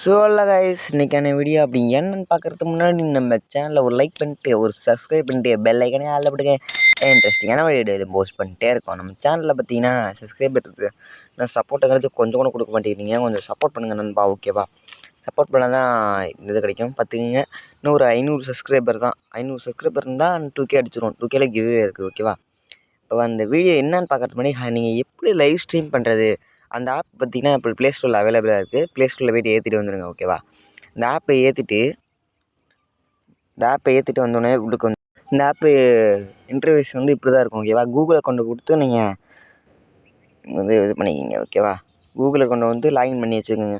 So இல்லை guys இன்றைக்கான video அப்படி என்னன்னு பார்க்குறதுக்கு முன்னாடி நம்ம சேனலில் ஒரு லைக் பண்ணிட்டு ஒரு சப்ஸ்கிரைப் பண்ணிட்டு பெல் ஐக்கனே அதில் போட்டுக்க இன்ட்ரெஸ்டிங்கான வீடியோ போஸ்ட் பண்ணிட்டே இருக்கோம். நம்ம சேனலில் பார்த்தீங்கன்னா சப்ஸ்கிரைபர் இருக்குது நான் சப்போர்ட்டுங்கிறது கொஞ்சம் கூட கொடுக்க மாட்டேங்கிறீங்க. கொஞ்சம் சப்போர்ட் பண்ணுங்கள் நண்பா ஓகேவா சப்போர்ட் பண்ணால் தான் இந்த இது கிடைக்கும். பார்த்துக்குங்க. இன்னும் ஒரு ஐநூறு சப்ஸ்கிரைபர் தான். ஐநூறு சப்ஸ்கிரைபர் இருந்தால் டூ கே அடிச்சிருவோம் டூ கேல கிவ்வே இருக்குது ஓகேவா இப்போ அந்த வீடியோ என்னன்னு பார்க்கறதுக்கு முன்னாடி நீங்கள் எப்படி லைவ் ஸ்ட்ரீம் பண்ணுறது அந்த ஆப் பார்த்தீங்கன்னா இப்போ ப்ளே ஸ்டோரில் அவைலபிளாக இருக்குது ப்ளே ஸ்டோரில் போய்ட்டு ஏற்றிட்டு வந்துடுங்க ஓகேவா இந்த ஆப்பை ஏற்றிட்டு இந்த ஆப்பை ஏற்றிட்டு வந்தோடனே உள்ளுக்கு வந்து இந்த ஆப்பு இன்டர்வியூஸ் வந்து இப்படி தான் இருக்கும் ஓகேவா கூகுளை கொண்டு கொடுத்து நீங்கள் வந்து இது பண்ணிக்கிங்க ஓகேவா கூகுளை கொண்டு வந்து லாகின் பண்ணி வச்சுக்கோங்க.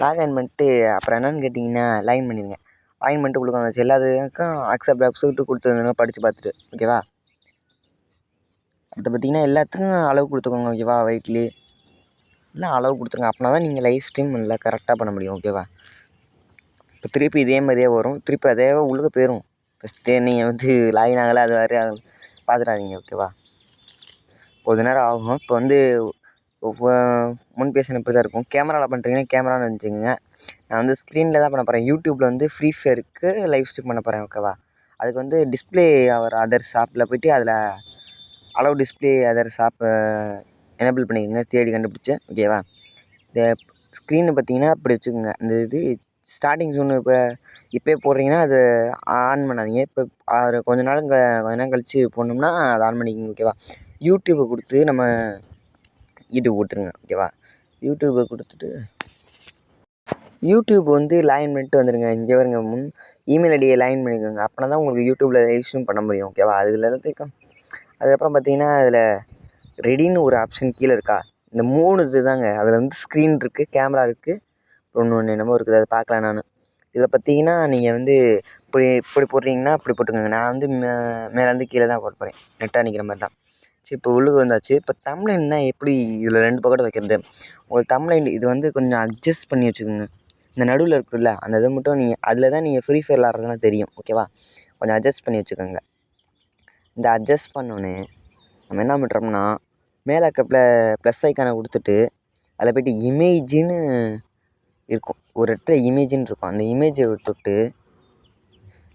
லாகின் பண்ணிட்டு அப்புறம் என்னென்னு கேட்டிங்கன்னா லாகின் பண்ணிடுங்க லாகின் பண்ணிட்டு உங்களுக்கு வந்துச்சு எல்லாத்துக்கும் அக்செப்ட் அக்செப்ட் வந்துடுங்க படித்து பார்த்துட்டு ஓகேவா அடுத்து பார்த்திங்கன்னா எல்லாத்துக்கும் அளவு கொடுத்துக்கோங்க ஓகேவா வெயிட்லி இல்லை அளவு கொடுத்துருங்க. அப்படின்னா தான் நீங்கள் லைவ் ஸ்ட்ரீம் நல்லா கரெக்டாக பண்ண முடியும் ஓகேவா இப்போ திருப்பி இதே மாதிரியே வரும். திருப்பி அதே உள்ளுக்க போயிடும் ஃபஸ்ட்டு நீங்கள் வந்து லாகின் ஆகலை அது வேறு பார்த்துடாதீங்க ஓகேவா கொஞ்ச நேரம் ஆகும். இப்போ வந்து முன் பேசின இப்படி தான் இருக்கும் கேமராவில் பண்ணுறீங்கன்னா கேமரான்னு வச்சுக்கோங்க. நான் வந்து ஸ்க்ரீனில் தான் பண்ண போகிறேன் யூடியூப்பில் வந்து ஃப்ரீ ஃபயருக்கு லைவ் ஸ்ட்ரீம் பண்ண போகிறேன் ஓகேவா அதுக்கு வந்து டிஸ்பிளே அவர் அதர் ஷாப்பில் போய்ட்டு அதில் அளவு டிஸ்பிளே அதர் ஷாப்பு எனேபிள் பண்ணிக்கோங்க தேடி கண்டுபிடிச்சி ஓகேவா இந்த ஸ்க்ரீனை பார்த்தீங்கன்னா அப்படி வச்சுக்கோங்க. அந்த இது ஸ்டார்டிங் ஜோனு இப்போ இப்போயே போடுறீங்கன்னா அது ஆன் பண்ணாதீங்க. இப்போ அது கொஞ்ச நாள் கொஞ்ச நேரம் கழித்து போடணும்னா அதை ஆன் பண்ணிக்கோங்க ஓகேவா யூடியூப்பை கொடுத்து நம்ம யூடியூப் கொடுத்துருங்க ஓகேவா யூடியூப்பை கொடுத்துட்டு யூடியூப் வந்து லாயின் பண்ணிட்டு வந்துடுங்க இங்கே வருங்க முன் இமெயில் ஐடியை லைன் பண்ணிக்கோங்க. அப்படின்னா தான் உங்களுக்கு யூடியூப்பில் ரெஜிஸ்டரும் பண்ண முடியும் ஓகேவா அதில் எல்லாத்துக்கும் அதுக்கப்புறம் பார்த்தீங்கன்னா அதில் ரெடின்னு ஒரு ஆப்ஷன் கீழே இருக்கா? இந்த மூணு இது தாங்க அதில் வந்து ஸ்க்ரீன் இருக்குது கேமரா இருக்குது ஒன்று ஒன்று என்னமோ இருக்குது அதை பார்க்கலாம் நான். இதில் பார்த்தீங்கன்னா நீங்கள் வந்து இப்படி இப்படி போடுறீங்கன்னா இப்படி போட்டுக்கோங்க. நான் வந்து மே மேலேருந்து கீழே தான் போட போகிறேன் நெட்டாக நிற்கிற மாதிரி தான். சரி இப்போ உள்ளுக்கு வந்தாச்சு. இப்போ தமிழ்னா எப்படி இதில் ரெண்டு பக்கெட் வைக்கிறது? உங்களுக்கு தமிழ்லைன் இது வந்து கொஞ்சம் அட்ஜஸ்ட் பண்ணி வச்சுக்கோங்க. இந்த நடுவில் இருக்குல்ல அந்த இதை மட்டும் நீங்கள் அதில் தான் நீங்கள் ஃப்ரீ ஃபயர் விளாட்றதுலாம் தெரியும். ஓகேவா கொஞ்சம் அட்ஜஸ்ட் பண்ணி வச்சுக்கோங்க. இந்த அட்ஜஸ்ட் பண்ணோன்னே நம்ம என்ன பண்ணுறோம்னா மேலே இருக்க ப்ளஸ் ஐக்கானை கொடுத்துட்டு அதில் போய்ட்டு இமேஜின்னு இருக்கும். ஒரு இடத்துல இமேஜின்னு இருக்கும். அந்த இமேஜை தொட்டு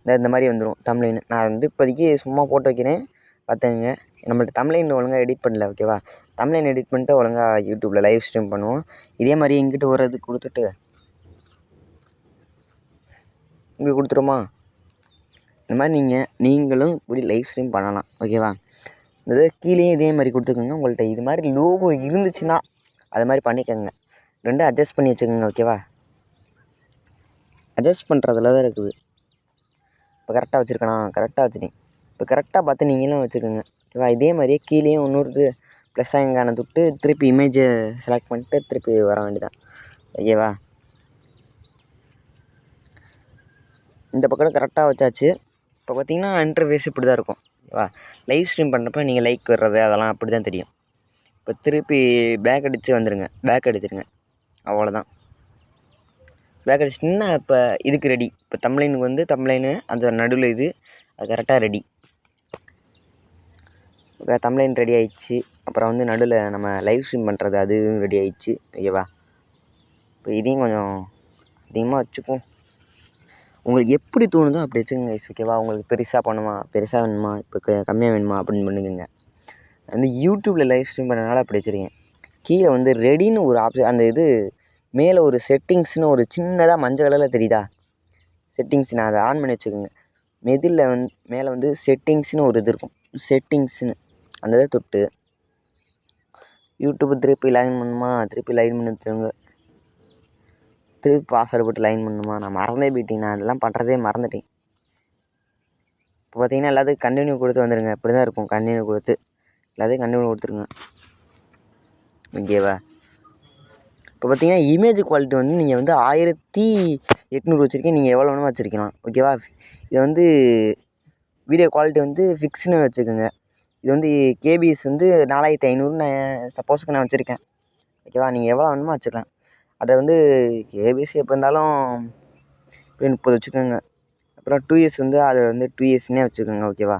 இந்த இந்த மாதிரி வந்துடும் தமிழ்லைன் நான் வந்து இப்போதைக்கு சும்மா போட்டு வைக்கிறேன். பார்த்துக்கங்க. நம்மள்ட்ட தமிழ்லைன் ஒழுங்காக எடிட் பண்ணல ஓகேவா தமிழ்லைன் எடிட் பண்ணிட்டு ஒழுங்காக யூடியூப்பில் லைவ் ஸ்ட்ரீம் பண்ணுவோம். இதே மாதிரி எங்கிட்ட ஒரு இது கொடுத்துட்டு இங்கே கொடுத்துருமா? இந்த மாதிரி நீங்கள் நீங்களும் இப்படி லைவ் ஸ்ட்ரீம் பண்ணலாம் ஓகேவா இது கீழேயும் இதே மாதிரி கொடுத்துக்கோங்க. உங்கள்கிட்ட இது மாதிரி லோகோ இருந்துச்சுன்னா அது மாதிரி பண்ணிக்கோங்க. ரெண்டும் அட்ஜஸ்ட் பண்ணி வச்சுக்கோங்க ஓகேவா அட்ஜஸ்ட் பண்ணுறதுல தான் இருக்குது. இப்போ கரெக்டாக வச்சுருக்கணா கரெக்டாக வச்சுட்டேன். இப்போ கரெக்டாக பார்த்து நீங்களும் வச்சுக்கோங்க ஓகேவா இதே மாதிரியே கீழேயும் இன்னொரு ப்ளஸ் அங்கான தொட்டு திருப்பி இமேஜை செலக்ட் பண்ணிட்டு திருப்பி வர வேண்டியதான் ஓகேவா இந்த பக்கம் கரெக்டாக வச்சாச்சு. இப்போ பார்த்தீங்கன்னா இன்டர்வேஸ் இப்படி தான் இருக்கும். ஓகேவா? லைவ் ஸ்ட்ரீம் பண்ணுறப்ப நீங்கள் லைக் வர்றது அதெல்லாம் அப்படி தான் தெரியும். இப்போ திருப்பி பேக் அடித்து வந்துடுங்க பேக் அடிச்சிருங்க. அவ்வளோதான் பேக் அடிச்சிட்டிங்கன்னா இப்போ இதுக்கு ரெடி இப்போ தமிழ்லைனுக்கு வந்து தமிழ்லைனு அந்த நடுவில் இது அது கரெக்டாக ரெடி ஓகே ரெடி ஆயிடுச்சு. அப்புறம் வந்து நடுவில் நம்ம லைவ் ஸ்ட்ரீம் பண்ணுறது அதுவும் ரெடி ஆயிடுச்சு. ஓகேவா? இப்போ இதையும் கொஞ்சம் அதிகமாக வச்சுக்குவோம். உங்களுக்கு எப்படி தோணுதோ அப்படி வச்சுக்கோங்க கைஸ் ஓகேவா உங்களுக்கு பெருசாக பண்ணுமா? பெருசாக வேணுமா? இப்போ கம்மியாக வேணுமா? அப்படின்னு பண்ணிக்கோங்க. வந்து யூடியூப்பில் லைவ் ஸ்ட்ரீம் பண்ணனால அப்படி வச்சுருக்கேன். கீழே வந்து ரெடின்னு ஒரு ஆப்ஷன் அந்த இது மேலே ஒரு செட்டிங்ஸ்னு ஒரு சின்னதாக மஞ்சள் கலரில் தெரியுதா? செட்டிங்ஸ் நான் அதை ஆன் பண்ணி வச்சுக்கோங்க. மெதில் வந்து மேலே வந்து செட்டிங்ஸ்னு ஒரு இது இருக்கும். செட்டிங்ஸ்னு அந்த இதை தொட்டு யூடியூப்பு திருப்பி லைன் பண்ணுமா? திருப்பி லைன் பண்ணி திரும்ப திருப்பி பாஸ்வேர்டு போட்டு லைன் பண்ணணுமா நான் மறந்தே போயிட்டேன். நான் அதெல்லாம் பண்ணுறதே மறந்துட்டேன். இப்போ பார்த்தீங்கன்னா எல்லாத்துக்கும் கண்டினியூ கொடுத்து வந்துடுங்க இப்படி தான் இருக்கும். கண்டினியூ கொடுத்து. எல்லாத்தையும் கண்டினியூ கொடுத்துருங்க. ஓகேவா இப்போ பார்த்தீங்கன்னா இமேஜ் குவாலிட்டி வந்து நீங்கள் வந்து ஆயிரத்தி எட்நூறு வச்சுருக்கீங்க. நீங்கள் எவ்வளோ வேணுமோ வச்சுருக்கலாம். ஓகேவா இது வந்து வீடியோ குவாலிட்டி வந்து ஃபிக்ஸ்னு வச்சுக்கோங்க. இது வந்து கேபிஎஸ் வந்து நாலாயிரத்தி ஐநூறுன்னு நான் சப்போஸுக்கு நான் வச்சுருக்கேன். ஓகேவா நீங்கள் எவ்வளோ வேணுமோ வச்சுக்கலாம் அதை வந்து கேபிஎஸ் எப்போ இருந்தாலும் முப்பது வச்சுக்கோங்க. அப்புறம் டூ இயர்ஸ் வந்து அதை வந்து டூ இயர்ஸ்னே வச்சுக்கோங்க ஓகேவா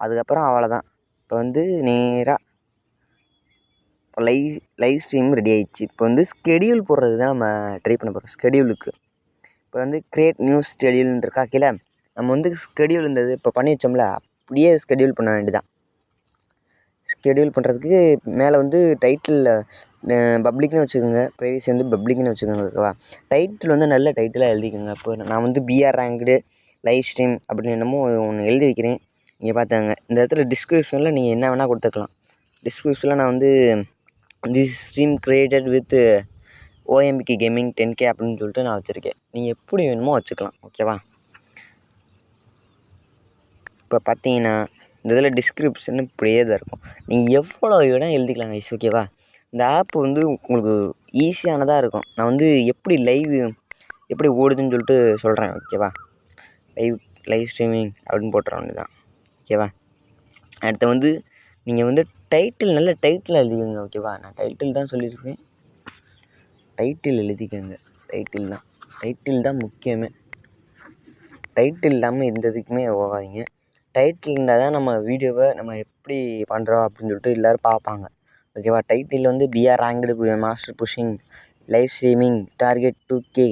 அதுக்கப்புறம் அவ்வளோதான். இப்போ வந்து நேராக லைவ் லைவ் ஸ்ட்ரீம் ரெடி ஆயிடுச்சு. இப்போ வந்து ஸ்கெடியூல் போடுறது தான் நம்ம ட்ரை பண்ண போகிறோம் ஸ்கெடியூலுக்கு இப்போ வந்து கிரியேட் நியூஸ் ஸ்கெடியூல்னு இருக்கா கீழே? நம்ம வந்து ஸ்கெடியூல் இருந்தது இப்போ பண்ணி வச்சோம்ல அப்படியே ஸ்கெடியூல் பண்ண வேண்டியதான் ஸ்கெடியூல் பண்ணுறதுக்கு மேலே வந்து டைட்டிலில் பப்ளிக்னு வச்சுக்கோங்க. ப்ரைவசி வந்து பப்ளிக்னு வச்சுக்கோங்க ஓகேவா டைட்டில் வந்து நல்ல டைட்டிலாக எழுதிக்கோங்க. இப்போ நான் வந்து பிஆர் ரேங்க்டு லைவ் ஸ்ட்ரீம் அப்படின்னு என்னமோ ஒன்று எழுதி வைக்கிறேன். நீங்கள் பார்த்தாங்க இந்த இடத்துல டிஸ்கிரிப்ஷனில் நீங்கள் என்ன வேணால் கொடுத்துக்கலாம். டிஸ்கிரிப்ஷனில் நான் வந்து this stream created with OMPK gaming ten K அப்படின்னு சொல்லிட்டு நான் வச்சுருக்கேன். நீங்கள் எப்படி வேணுமோ வச்சுக்கலாம் ஓகேவா இப்போ பார்த்தீங்கன்னா இந்த இதில் டிஸ்கிரிப்ஷன் இப்படியே தான் இருக்கும். நீங்கள் எவ்வளோ இடம் எழுதிக்கலாம் கைஸ் ஓகேவா இந்த ஆப் வந்து உங்களுக்கு ஈஸியானதாக இருக்கும். நான் வந்து எப்படி லைவ் எப்படி ஓடுதுன்னு சொல்லிட்டு சொல்கிறேன் ஓகேவா லைவ் லைவ் ஸ்ட்ரீமிங் அப்படின்னு போட்டுறோம் தான் ஓகேவா அடுத்து வந்து நீங்கள் வந்து டைட்டில் நல்ல டைட்டில் எழுதிக்கோங்க ஓகேவா நான் டைட்டில் தான் சொல்லியிருக்கேன். டைட்டில் எழுதிக்கோங்க டைட்டில் தான். டைட்டில் தான் முக்கியமே. டைட்டில் இல்லாமல் எந்த இதுக்குமே போகாதீங்க. டைட்டில் இருந்தால் தான் நம்ம வீடியோவை நம்ம எப்படி பண்ணுறோம் அப்படின்னு சொல்லிட்டு எல்லோரும் பார்ப்பாங்க. ஓகேவா டைட்டில் வந்து BR ranked master pushing live streaming target two K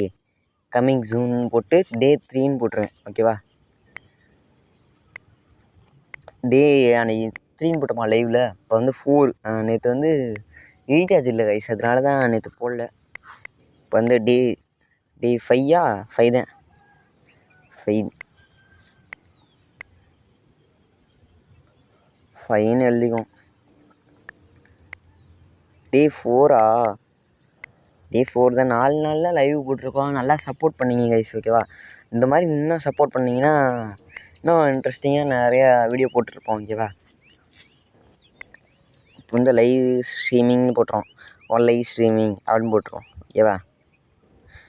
coming June போட்டு டே த்ரீன்னு போட்டுருவேன். ஓகேவா டே அன்னைக்கு த்ரீன்னு போட்டோமா லைவில் இப்போ வந்து ஃபோர் நேற்று வந்து ரீசார்ஜ் இல்லை கைஸ் அதனால தான் நேற்று போடல. இப்போ வந்து டே டே ஃபையா ஃபைவ் தான். ஃபைவ் ஃபைன் எழுதிக்கும் டே ஃபோரா டே ஃபோர் தான் நாலு நாளில் லைவ் போட்டிருக்கோம். நல்லா சப்போர்ட் பண்ணீங்க கைஸ் ஓகேவா இந்த மாதிரி இன்னும் சப்போர்ட் பண்ணிங்கன்னா இன்னும் இன்ட்ரெஸ்டிங்காக நிறையா வீடியோ போட்டிருப்போம் ஓகேவா இப்போ வந்து லைவ் ஸ்ட்ரீமிங்னு போட்டுரும் ஒன் லைவ் ஸ்ட்ரீமிங் அப்படின்னு போட்டுருவோம் ஓகேவா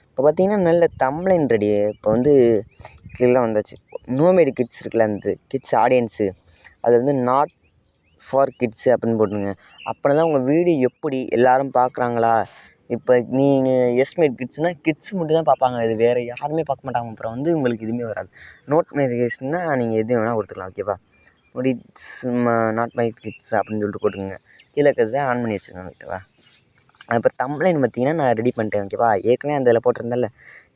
இப்போ பார்த்தீங்கன்னா நல்ல தம்ளைன் ரெடி இப்போ வந்து கீழே வந்தாச்சு. நோமேடு கிட்ஸ் இருக்குல்ல அந்த கிட்ஸ் ஆடியன்ஸு அது வந்து நாட் ஃபார் கிட்ஸு அப்படின்னு போட்டுருங்க. அப்படின்னா தான் உங்கள் வீடியோ எப்படி எல்லோரும் பார்க்குறாங்களா? இப்போ நீங்கள் எஸ்மேட் கிட்ஸ்னால் கிட்ஸ் மட்டும் தான் பார்ப்பாங்க. இது வேறு யாருமே பார்க்க மாட்டாங்க. அப்புறம் வந்து உங்களுக்கு எதுவுமே வராது. நோட் மெடிகேஷன்னா நீங்கள் எதுவும் வேணால் கொடுத்துக்கலாம். ஓகேவா இட்ஸ் நாட் மை கிட்ஸ் அப்படின்னு சொல்லிட்டு போட்டுக்கோங்க. கீழே இருக்கிறத ஆன் பண்ணி வச்சுக்கோங்க ஓகேவா இப்போ தம்ப்லைன் பார்த்தீங்கன்னா நான் ரெடி பண்ணிட்டேன். ஓகேவா ஏற்கனவே அந்த இதில் போட்டிருந்தேன்ல.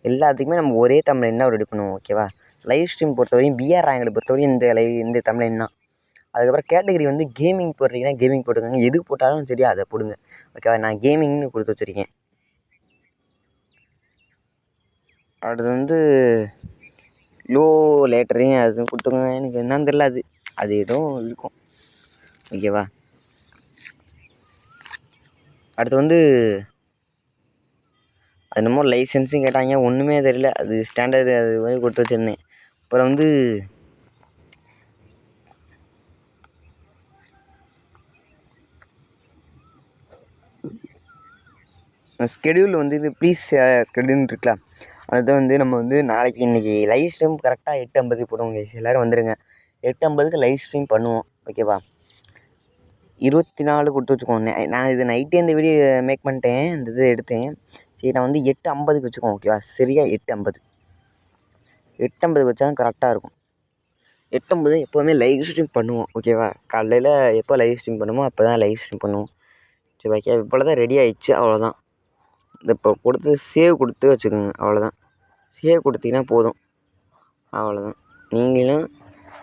எல்லாத்துக்குமே நம்ம ஒரே தம்ப்லைன் தான் ரெடி பண்ணுவோம். ஓகேவா லைவ் ஸ்ட்ரீம் பொறுத்தவரையும் பிஆர் ரேங்கை பொறுத்தவரையும் இந்த லை இந்த தம்ப்லைன் தான். அதுக்கப்புறம் கேட்டகரி வந்து கேமிங் போடுறீங்கன்னா கேமிங் போட்டுக்கோங்க. எது போட்டாலும் சரி அதை போடுங்க. ஓகேவா நான் கேமிங்னு கொடுத்து வச்சுருக்கேன். அடுத்து வந்து லோ லேட்டரையும் அது கொடுத்துங்க எனக்கு என்னன்னு தெரில அது அது எதுவும் இருக்கும். ஓகேவா அடுத்து வந்து அது என்னமோ லைசன்ஸும் கேட்டாங்க. ஒன்றுமே தெரியல. அது ஸ்டாண்டர்டு அது மாதிரி கொடுத்து வச்சுருந்தேன். அப்புறம் வந்து ஸ்கெடியூல் வந்து ப்ளீஸ் ஸ்கெடியூல் இருக்குல்ல அதை வந்து நம்ம வந்து நாளைக்கு இன்றைக்கி லைவ் ஸ்ட்ரீம் கரெக்டாக எட்டு ஐம்பதுக்கு போடுவோங்க எல்லோரும் வந்துடுங்க எட்டு ஐம்பதுக்கு லைவ் ஸ்ட்ரீம் பண்ணுவோம். ஓகேவா இருபத்தி நாலு கொடுத்து வச்சுக்கோங்க. நான் இது நைட்டே இந்த வீடியோ மேக் பண்ணிட்டேன். இந்த இது எடுத்தேன். சரி நான் வந்து எட்டு ஐம்பதுக்கு வச்சுக்கோங்க. ஓகேவா சரியாக எட்டு ஐம்பது. எட்டு ஐம்பதுக்கு வச்சா தான் கரெக்டாக இருக்கும். எட்டு ஐம்பது எப்போவுமே லைவ் ஸ்ட்ரீம் பண்ணுவோம். ஓகேவா காலையில் எப்போ லைவ் ஸ்ட்ரீம் பண்ணுமோ அப்போ தான் லைவ் ஸ்ட்ரீம் பண்ணுவோம். சரி ஓகே இப்போ தான் ரெடி ஆயிடுச்சு. அவ்வளோதான் இப்போ கொடுத்து சேவ் கொடுத்து வச்சுக்கோங்க அவ்வளோதான் சேவ் கொடுத்தீங்கன்னா போதும். அவ்வளோதான் நீங்களும்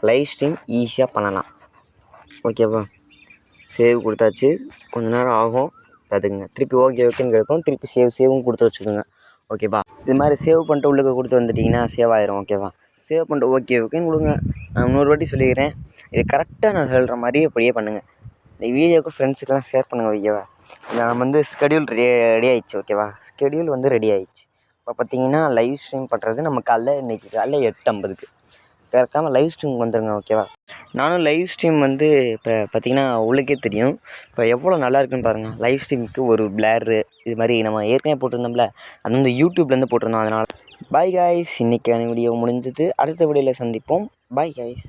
லைவ் ஸ்ட்ரீம் ஈஸியாக பண்ணலாம். ஓகேவா சேவ் கொடுத்தாச்சு. கொஞ்ச நேரம் ஆகும். பார்த்துக்குங்க திருப்பி ஓகே ஓகேன்னு கிடைக்கும் திருப்பி சேவ் சேவும் கொடுத்து வச்சுக்கோங்க. ஓகேவா இது மாதிரி சேவ் பண்ணிட்டு உள்ளுக்கு கொடுத்து வந்துட்டிங்கன்னா சேவ் ஆயிரும். ஓகேவா சேவ் பண்ணிட்டு ஓகே ஓகேன்னு கொடுங்க. நான் இன்னொரு வாட்டி சொல்லிக்கிறேன். இது கரெக்டாக நான் சொல்கிற மாதிரியே அப்படியே பண்ணுங்கள் இந்த வீடியோவுக்கு ஃப்ரெண்ட்ஸுக்கெல்லாம் ஷேர் பண்ணுங்கள் ஓகேவா நம்ம வந்து ஸ்கெடியூல் ரெடி ரெடி ஆயிடுச்சு ஓகேவா ஸ்கெடியூல் வந்து ரெடி ஆயிடுச்சு. இப்போ பார்த்தீங்கன்னா லைவ் ஸ்ட்ரீம் பண்ணுறது நம்ம காலைல இன்றைக்கி காலைல எட்டு ஐம்பதுக்கு திறக்காமல் லைவ் ஸ்ட்ரீம் வந்துடுங்க ஓகேவா நானும் லைவ் ஸ்ட்ரீம் வந்து இப்போ பார்த்தீங்கன்னா உங்களுக்கே தெரியும். இப்போ எவ்வளோ நல்லா இருக்குன்னு பாருங்கள் லைவ் ஸ்ட்ரீமுக்கு ஒரு பிளேரு இது மாதிரி நம்ம ஏற்கனவே போட்டிருந்தோம்ல அது வந்து யூடியூப்லேருந்து போட்டிருந்தோம் அதனால். பாய் காய்ஸ் இன்றைக்கான வீடியோ முடிஞ்சது. அடுத்த வீடியோவில் சந்திப்போம். Bye guys